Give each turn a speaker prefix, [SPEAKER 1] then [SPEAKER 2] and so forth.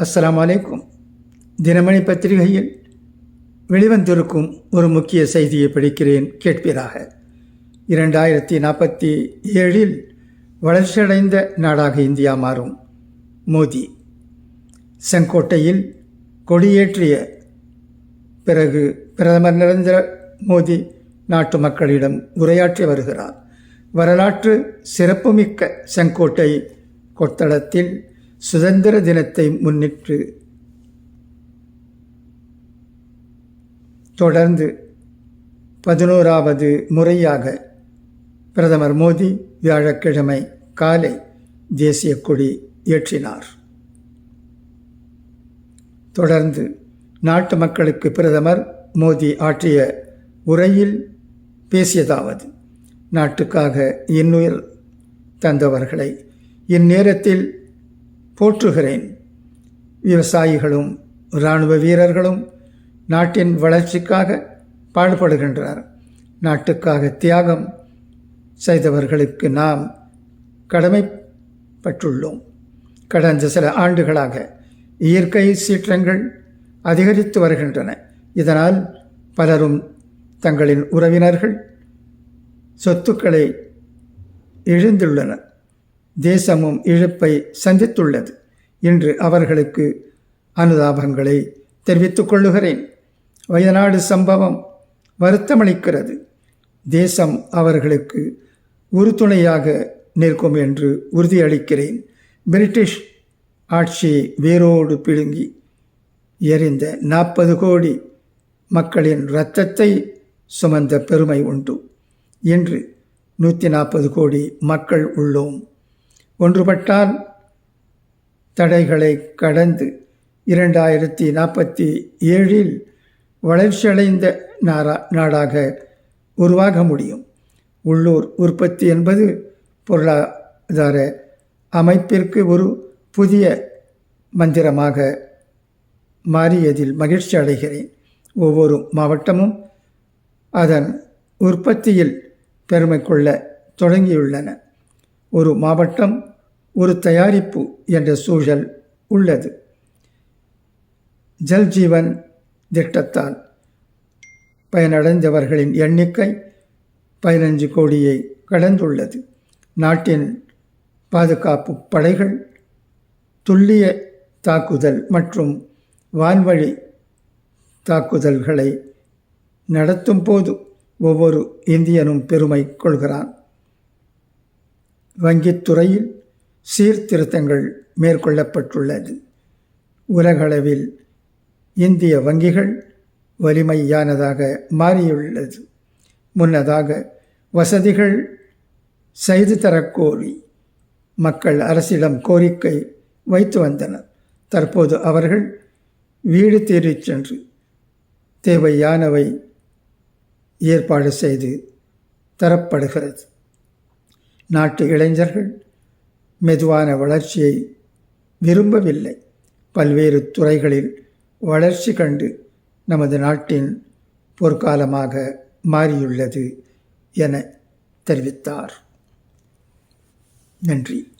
[SPEAKER 1] அஸ்லாம் வலைக்கும் தினமணி பத்திரிகையில் வெளிவந்திருக்கும் ஒரு முக்கிய செய்தியை படிக்கிறேன் கேட்பீராக. இரண்டாயிரத்தி நாற்பத்தி ஏழில் வளர்ச்சியடைந்த நாடாக இந்தியா மாறும். மோடி செங்கோட்டையில் கொடியேற்றிய பிறகு பிரதமர் நரேந்திர மோடி நாட்டு மக்களிடம் உரையாற்றி வருகிறார். வரலாற்று சிறப்புமிக்க செங்கோட்டை கொத்தளத்தில் சுதந்திர தினத்தை முன்னிட்டு தொடர்ந்து பதினோராவது முறையாக பிரதமர் மோடி வியாழக்கிழமை காலை தேசிய கொடி ஏற்றினார். தொடர்ந்து நாட்டு மக்களுக்கு பிரதமர் மோடி ஆற்றிய உரையில் பேசியதாவது நாட்டுக்காக இன்னுயிர் தந்தவர்களை இந்நேரத்தில் போற்றுகிறேன். விவசாயிகளும் இராணுவ வீரர்களும் நாட்டின் வளர்ச்சிக்காக பாடுபடுகின்றனர் நாட்டுக்காக தியாகம் செய்தவர்களுக்கு நாம் கடமைப்பட்டுள்ளோம். கடந்த சில ஆண்டுகளாக இயற்கை சீற்றங்கள் அதிகரித்து வருகின்றன. இதனால் பலரும் தங்களின் உறவினர்கள் சொத்துக்களை இழந்துள்ளனர். தேசமும் இழப்பை சந்தித்துள்ளது. இன்று அவர்களுக்கு அனுதாபங்களை தெரிவித்துக் கொள்ளுகிறேன். வயநாடு சம்பவம் வருத்தமளிக்கிறது. தேசம் அவர்களுக்கு உறுதுணையாக நிற்கும் என்று உறுதியளிக்கிறேன். பிரிட்டிஷ் ஆட்சியை வேரோடு பிடுங்கி எரிந்த நாற்பது கோடி மக்களின் இரத்தத்தை சுமந்த பெருமை உண்டு. இன்று நூற்றி நாற்பது கோடி மக்கள் உள்ளோம். ஒன்றுபட்டால் தடைகளை கடந்து இரண்டாயிரத்தி நாற்பத்தி ஏழில் வளர்ச்சியடைந்த நாரா நாடாக உருவாக முடியும். உள்ளூர் உற்பத்தி என்பது பொருளாதார அமைப்பிற்கு ஒரு புதிய மந்திரமாக மாறியதில் மகிழ்ச்சி அடைகிறேன். ஒவ்வொரு மாவட்டமும் அதன் உற்பத்தியில் பெருமை கொள்ள தொடங்கியுள்ளன. ஒரு மாவட்டம் ஒரு தயாரிப்பு என்ற சூழல் உள்ளது. ஜல்ஜீவன் திட்டத்தால் பயனடைந்தவர்களின் எண்ணிக்கை பதினஞ்சு கோடியை கடந்துள்ளது. நாட்டின் பாதுகாப்பு படைகள் துல்லிய தாக்குதல் மற்றும் வான்வழி தாக்குதல்களை நடத்தும் போது ஒவ்வொரு இந்தியனும் பெருமை கொள்கிறான். வங்கித்துறையில் சீர்திருத்தங்கள் மேற்கொள்ளப்பட்டுள்ளது. உலகளவில் இந்திய வங்கிகள் வலிமையானதாக மாறியுள்ளது. முன்னதாக வசதிகள் செய்து தரக்கோரி மக்கள் அரசிடம் கோரிக்கை வைத்து வந்தனர். தற்போது அவர்கள் வீடு தேடிச் சென்று தேவையானவை ஏற்பாடு செய்து தரப்படுகிறது. நாட்டு இளைஞர்கள் மெதுவான வளர்ச்சியை விரும்பவில்லை. பல்வேறு துறைகளில் வளர்ச்சி கண்டு நமது நாட்டின் பொற்காலமாக மாறியுள்ளது என தெரிவித்தார். நன்றி.